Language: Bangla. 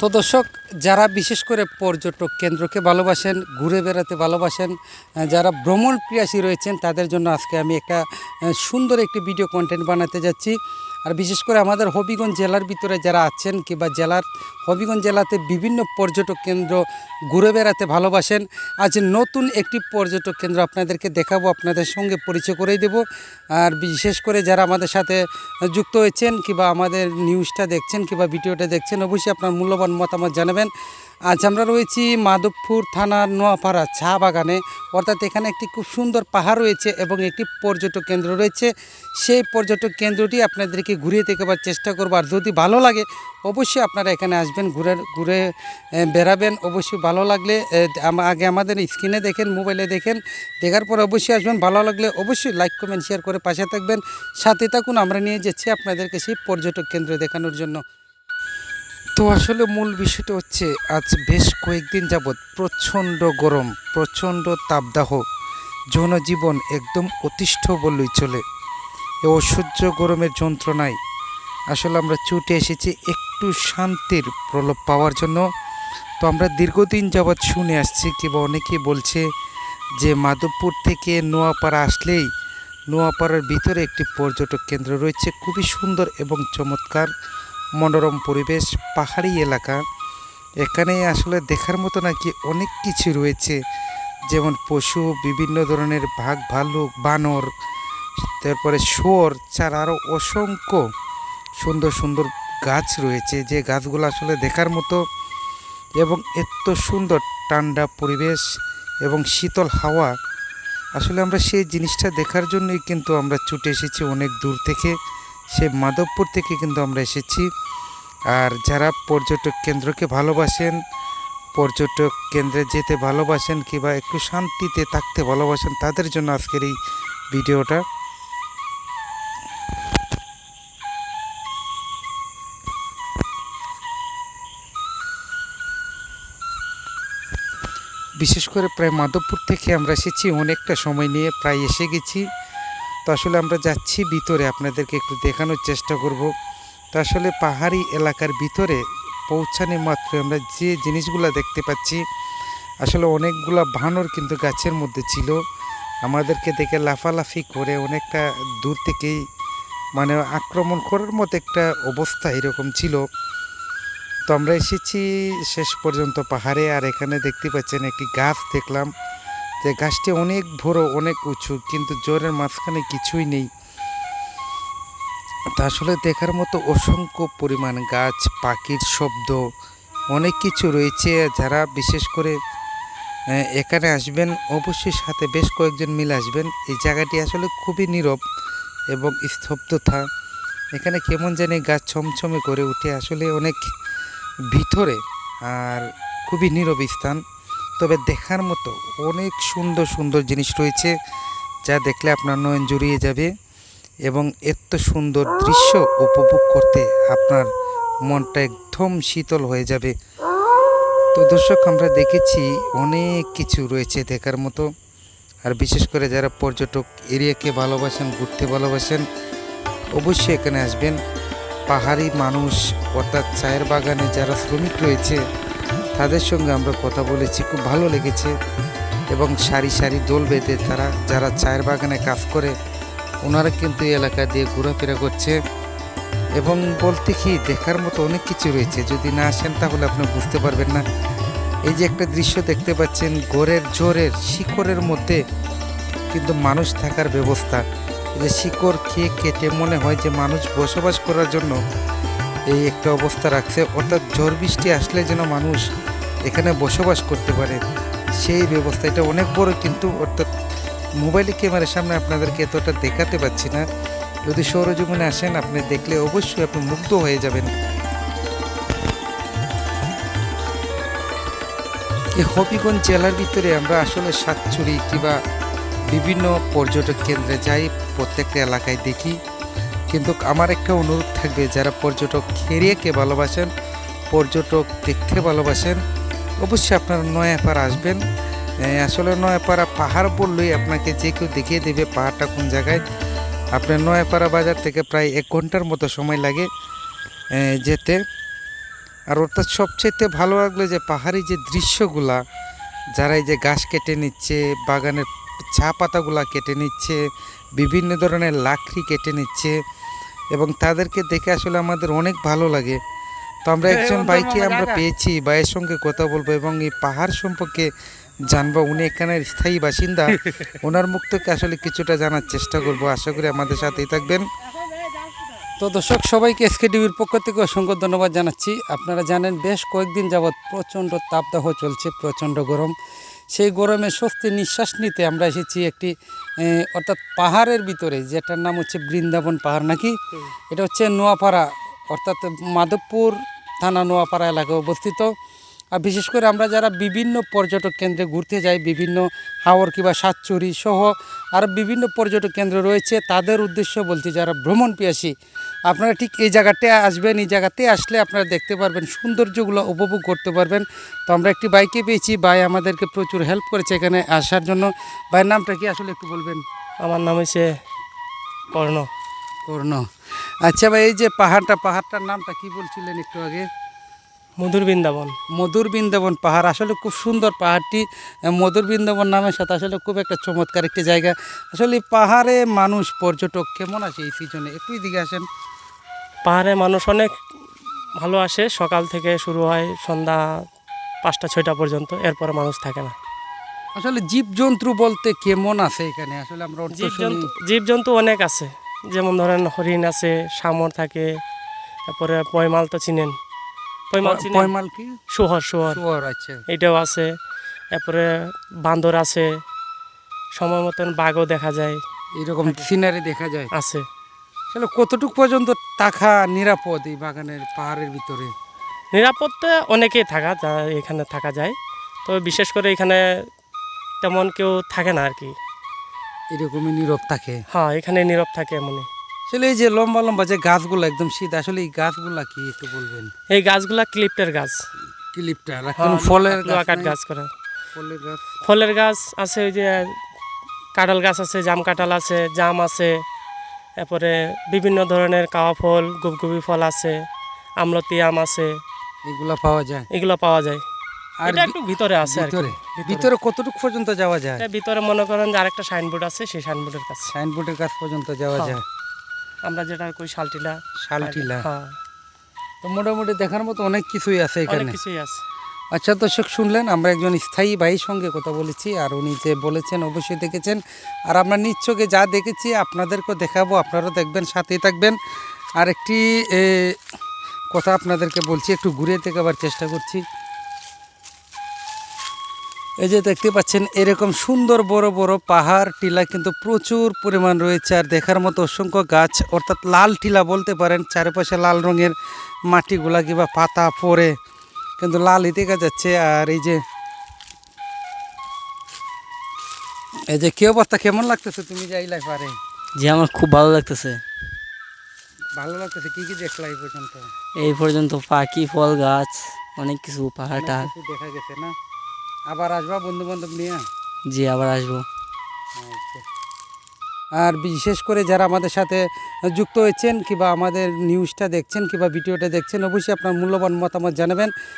তো দর্শক, যারা বিশেষ করে পর্যটক কেন্দ্রকে ভালোবাসেন, ঘুরে বেড়াতে ভালোবাসেন যারা ভ্রমণ প্রিয়াসী রয়েছেন, তাদের জন্য আজকে আমি একটা সুন্দর একটি ভিডিও কন্টেন্ট বানাতে যাচ্ছি। আর বিশেষ করে আমাদের হবিগঞ্জ জেলার ভিতরে যারা আছেন কিংবা জেলার হবিগঞ্জ জেলাতে বিভিন্ন পর্যটক কেন্দ্র ঘুরে বেড়াতে ভালোবাসেন, আজ নতুন একটি পর্যটক কেন্দ্র আপনাদেরকে দেখাবো, আপনাদের সঙ্গে পরিচয় করে দেব। আর বিশেষ করে যারা আমাদের সাথে যুক্ত হয়েছেন কিংবা আমাদের নিউজটা দেখছেন কিংবা ভিডিওটা দেখছেন, অবশ্যই আপনার মূল্যবান মতামত জানাবেন। আজ আমরা রয়েছি মাধবপুর থানার নোয়াপাড়া চা বাগানে। অর্থাৎ এখানে একটি খুব সুন্দর পাহাড় রয়েছে এবং একটি পর্যটক কেন্দ্র রয়েছে। সেই পর্যটক কেন্দ্রটি আপনাদেরকে ঘুরিয়ে দেখাবার চেষ্টা করব। আর যদি ভালো লাগে, অবশ্যই আপনারা এখানে আসবেন, ঘুরে ঘুরে বেড়াবেন। অবশ্যই ভালো লাগলে আগে আমাদের স্ক্রিনে দেখেন, মোবাইলে দেখেন। দেখার পর অবশ্যই আসবেন। ভালো লাগলে অবশ্যই লাইক, কমেন্ট, শেয়ার করে পাশে থাকবেন। সাথে থাকুন, আমরা নিয়ে যাচ্ছি আপনাদেরকে সেই পর্যটক কেন্দ্র দেখানোর জন্য। তো আসলে মূল বিষয়টা হচ্ছে, আজ বেশ কয়েকদিন যাবৎ প্রচণ্ড গরম, প্রচণ্ড তাপদাহ জনজীবন একদম অতিষ্ঠ বললেই চলে। এ অসহ্য গরমের যন্ত্রণায় আসলে আমরা ছুটে এসেছি একটু শান্তির প্রলোভ পাওয়ার জন্য। তো আমরা দীর্ঘদিন যাবৎ শুনে আসছি, কিংবা অনেকেই বলছে যে মাধবপুর থেকে নোয়াপাড়া আসলেই নোয়াপাড়ার ভিতরে একটি পর্যটক কেন্দ্র রয়েছে। খুবই সুন্দর এবং চমৎকার। মনোরম পরিবেশ, পাহাড়ি এলাকা। এখানে আসলে দেখার মতো নাকি অনেক কিছু রয়েছে। যেমন পশু, বিভিন্ন ধরনের ভাগ ভালুক, বানর, তারপরে শুয়োর ছাড়া আরও অসংখ্য সুন্দর সুন্দর গাছ রয়েছে। যে গাছগুলো আসলে দেখার মতো এবং এত সুন্দর ঠান্ডা পরিবেশ এবং শীতল হাওয়া। আসলে আমরা সেই জিনিসটা দেখার জন্যই কিন্তু আমরা ছুটে এসেছি অনেক দূর থেকে। সে মাধবপুর থেকে কিন্তু আমরা এসেছি। আর যারা পর্যটক কেন্দ্রকে ভালোবাসেন, পর্যটক কেন্দ্রে যেতে ভালোবাসেন কিংবা একটু শান্তিতে থাকতে ভালোবাসেন, তাদের জন্য আজকের এই ভিডিওটা। বিশেষ করে প্রায় মাধবপুর থেকে আমরা এসেছি, অনেকটা সময় নিয়ে প্রায় এসে গেছি। তো আসলে আমরা যাচ্ছি ভিতরে, আপনাদেরকে একটু দেখানোর চেষ্টা করব। তো আসলে পাহাড়ি এলাকার ভিতরে পৌঁছানো মাত্র আমরা যে জিনিসগুলো দেখতে পাচ্ছি, আসলে অনেকগুলা বানর কিন্তু গাছের মধ্যে ছিল। আমাদেরকে দেখে লাফালাফি করে অনেকটা দূর থেকেই মানে আক্রমণ করার মতো একটা অবস্থা এরকম ছিল। তো আমরা এসেছি শেষ পর্যন্ত পাহাড়ে, আর এখানে দেখতে পাচ্ছেন একটি গাছ দেখলাম। যে গাছটি অনেক বড়, অনেক উঁচু, কিন্তু জোরের মাঝখানে কিছুই নেই। তা আসলে দেখার মতো অসংখ্য পরিমাণ গাছ, পাখির শব্দ, অনেক কিছু রয়েছে যারা বিশেষ করে এখানে আসবেন, অবশ্যই সাথে বেশ কয়েকজন মিলে আসবেন। এই জায়গাটি আসলে খুবই নীরব এবং স্তব্ধতা। এখানে কেমন জানি গাছ ছমছমে করে উঠে, আসলে অনেক ভিতরে আর খুবই নীরব স্থান। তবে দেখার মতো অনেক সুন্দর সুন্দর জিনিস রয়েছে যা দেখলে আপনার নয়ন জুড়িয়ে যাবে এবং এত সুন্দর দৃশ্য উপভোগ করতে আপনার মনটা একদম শীতল হয়ে যাবে। তো দর্শক, আমরা দেখেছি অনেক কিছু রয়েছে দেখার মতো। আর বিশেষ করে যারা পর্যটক এরিয়াকে ভালোবাসেন, ঘুরতে ভালোবাসেন, অবশ্যই এখানে আসবেন। পাহাড়ি মানুষ অর্থাৎ চায়ের বাগানে যারা শ্রমিক রয়েছে তাদের সঙ্গে আমরা কথা বলেছি, খুব ভালো লেগেছে। এবং সারি সারি দোল বেঁধে তারা, যারা চায়ের বাগানে কাজ করে, ওনারা কিন্তু এই এলাকা দিয়ে ঘোরাফেরা করছে। এবং বলতে কি, দেখার মতো অনেক কিছু রয়েছে। যদি না আসেন তাহলে আপনি বুঝতে পারবেন না। এই যে একটা দৃশ্য দেখতে পাচ্ছেন গোরের জোরের শিকড়ের মধ্যে কিন্তু মানুষ থাকার ব্যবস্থা। যে শিকড় খেয়ে কেটে মনে হয় যে মানুষ বসবাস করার জন্য এই একটা অবস্থা রাখছে। অর্থাৎ ঝড় বৃষ্টি আসলে যেন মানুষ এখানে বসবাস করতে পারে, সেই ব্যবস্থা। এটা অনেক বড় কিন্তু, অর্থাৎ মোবাইলে ক্যামেরার সামনে আপনাদেরকে এতটা দেখাতে পাচ্ছি না। যদি সৌরজীবনে আসেন, আপনি দেখলে অবশ্যই আপনি মুগ্ধ হয়ে যাবেন। এই হবিগঞ্জ জেলার ভিতরে আমরা আসলে সাতচুরি কিংবা বিভিন্ন পর্যটক কেন্দ্রে যাই, প্রত্যেকটা এলাকায় দেখি। কিন্তু আমার একটা অনুরোধ থাকবে, যারা পর্যটক এরিয়াকে ভালোবাসেন, পর্যটক দেখতে ভালোবাসেন, অবশ্যই আপনারা নয়াপাড়া আসবেন। আসলে নয়াপাড়া পাহাড় বললেই আপনাকে যে কেউ দেখিয়ে দেবে পাহাড়টা কোন জায়গায়। আপনার নয়াপাড়া বাজার থেকে প্রায় এক ঘণ্টার মতো সময় লাগে যেতে। আর অর্থাৎ সবচেয়ে ভালো লাগল যে পাহাড়ি যে দৃশ্যগুলা, যারা এই যে গাছ কেটে নিচ্ছে, বাগানের চা পাতাগুলা কেটে নিচ্ছে, বিভিন্ন ধরনের লাকড়ি কেটে নিচ্ছে এবং তাদেরকে দেখে আসলে আমাদের অনেক ভালো লাগে। তো আমরা একজন ভাইকে আমরা পেয়েছি ভাইয়ের সঙ্গে কথা বলব এবং এই পাহাড় সম্পর্কে জানব। উনি এখানের স্থায়ী বাসিন্দা। ওনার মুখ থেকে আসলে কিছুটা জানার চেষ্টা করব। আশা করি আমাদের সাথেই থাকবেন। তো দর্শক সবাইকে এসকে টিভির পক্ষ থেকে অসংখ্য ধন্যবাদ জানাচ্ছি। আপনারা জানেন বেশ কয়েকদিন যাবৎ প্রচণ্ড তাপদাহ চলছে প্রচণ্ড গরম। সেই গরমে স্বস্তি নিঃশ্বাস নিতে আমরা এসেছি একটি অর্থাৎ পাহাড়ের ভিতরে যেটার নাম হচ্ছে বৃন্দাবন পাহাড় নাকি? এটা হচ্ছে নোয়াপাড়া অর্থাৎ মাধবপুর থানা নোয়াপাড়া এলাকায় অবস্থিত। বিশেষ করে আমরা যারা বিভিন্ন পর্যটক কেন্দ্রে ঘুরতে যাই বিভিন্ন হাওর কিংবা সাতচুরি সহ আর বিভিন্ন পর্যটক কেন্দ্র রয়েছে তাদের উদ্দেশ্য বলছি যারা ভ্রমণ পিয়াসী আপনারা ঠিক এই জায়গাতে আসবেন এই জায়গাতে আসলে আপনারা দেখতে পারবেন সৌন্দর্যগুলো উপভোগ করতে পারবেন। তো আমরা একটি বাইকে পেয়েছি ভাই আমাদেরকে প্রচুর হেল্প করেছে এখানে আসার জন্য। ভাইয়ের নামটা কি আসলে একটু বলবেন? আমার নাম হচ্ছে কর্ণ। কর্ণ। আচ্ছা ভাই এই যে পাহাড়টা পাহাড়টার নামটা কি বলছিলেন একটু আগে? মধুর বৃন্দাবন। মধুর বৃন্দাবন পাহাড় আসলে খুব সুন্দর পাহাড়টি। মধুর বৃন্দাবন নামের সাথে আসলে খুব একটা চমৎকার একটি জায়গা। আসলে পাহাড়ে মানুষ পর্যটক কেমন আছে এই সিজনে একটু দিকে আসেন। পাহাড়ে মানুষ অনেক ভালো আসে সকাল থেকে শুরু হয় সন্ধ্যা পাঁচটা ছয়টা পর্যন্ত এরপরে মানুষ থাকে না। আসলে জীবজন্তু বলতে কেমন আছে এখানে? আসলে আমরা জীবজন্তু জীবজন্তু অনেক আছে। যেমন ধরেন হরিণ আছে শামর থাকে তারপরে পয়মাল তো চিনেন। পয়মাল পয়মাল কি? আচ্ছা। এটাও আছে। তারপরে বান্দর আছে। সময় মতন বাঘও দেখা যায়। এরকম সিনারি দেখা যায়? আছে। কতটুকু পর্যন্ত থাকা নিরাপদ এই বাগানের পাহাড়ের ভিতরে? নিরাপত্তা অনেকেই থাকা যা এখানে থাকা যায়। তবে বিশেষ করে এখানে তেমন কেউ থাকে না আর কি। এরকমই নীরব থাকে? হ্যাঁ এখানে নীরব থাকে এমনই। আসলে এই যে লম্বা লম্বা যে গাছগুলো একদম শীত আসলে এই গাছগুলা কি একটু বলবেন? এই গাছগুলা ক্লিপ্টের গাছ। ক্লিপটা আর হ্যাঁ, ফলের কাঠ গাছ করা। ফলের গাছ? ফলের গাছ আছে ওই যে কাঁঠাল গাছ আছে জাম কাঁঠাল আছে জাম আছে তারপরে বিভিন্ন ধরনের কাওয়া ফল গুবগুবি ফল আছে আমলতি আম আছে এগুলা পাওয়া যায়? এগুলো পাওয়া যায়। আর এটা একটু ভিতরে আছে আর ভিতরে। ভিতরে। কতটুকু পর্যন্ত যাওয়া যায়? এটা ভিতরে মনে করেন যে আরেকটা সাইনবোর্ড আছে সেই সাইনবোর্ডের কাছে। সাইনবোর্ডের কাছ পর্যন্ত যাওয়া হ্যাঁ। যায়। আমরা যেটা কই শালটিলা। শালটিলা। হ্যাঁ। তো মোটামুটি দেখার মতো অনেক কিছুই আছে এখানে। অনেক কিছুই আছে। আচ্ছা দর্শক শুনলেন আমরা একজন স্থায়ী ভাইয়ের সঙ্গে কথা বলেছি আর উনি যে বলেছেন অবশ্যই দেখেছেন। আর আমরা নিচ্ছকে যা দেখেছি আপনাদেরকেও দেখাবো আপনারাও দেখবেন সাথেই থাকবেন। আর একটি কথা আপনাদেরকে বলছি একটু ঘুরে দেখাবার চেষ্টা করছি। এই যে দেখতে পাচ্ছেন এরকম সুন্দর বড় বড় পাহাড় টিলা কিন্তু প্রচুর পরিমাণ রয়েছে। আর দেখার মতো অসংখ্য গাছ অর্থাৎ লাল টিলা বলতে পারেন চারপাশে লাল রঙের মাটিগুলা কিংবা পাতা পড়ে কিন্তু লালই দেখা যাচ্ছে। আর এই যে এই যে কি অবস্থা? কেমন লাগতেছে তুমি যাইলাই পারে যে আমার খুব ভালো লাগতেছে। ভালো লাগতেছে? কি কি দেখলা এই পর্যন্ত? এই পর্যন্ত পাখি ফল গাছ অনেক কিছু পাহাড় অনেক টাহাড়। দেখা গেছে না? আবার আসবা বন্ধু বান্ধব নিয়ে? জি আবার আসব। আচ্ছা। আর বিশেষ করে যারা আমাদের সাথে যুক্ত হয়েছেন কিংবা আমাদের নিউজটা দেখছেন কিংবা ভিডিওটা দেখছেন অবশ্যই আপনার মূল্যবান মতামত জানাবেন।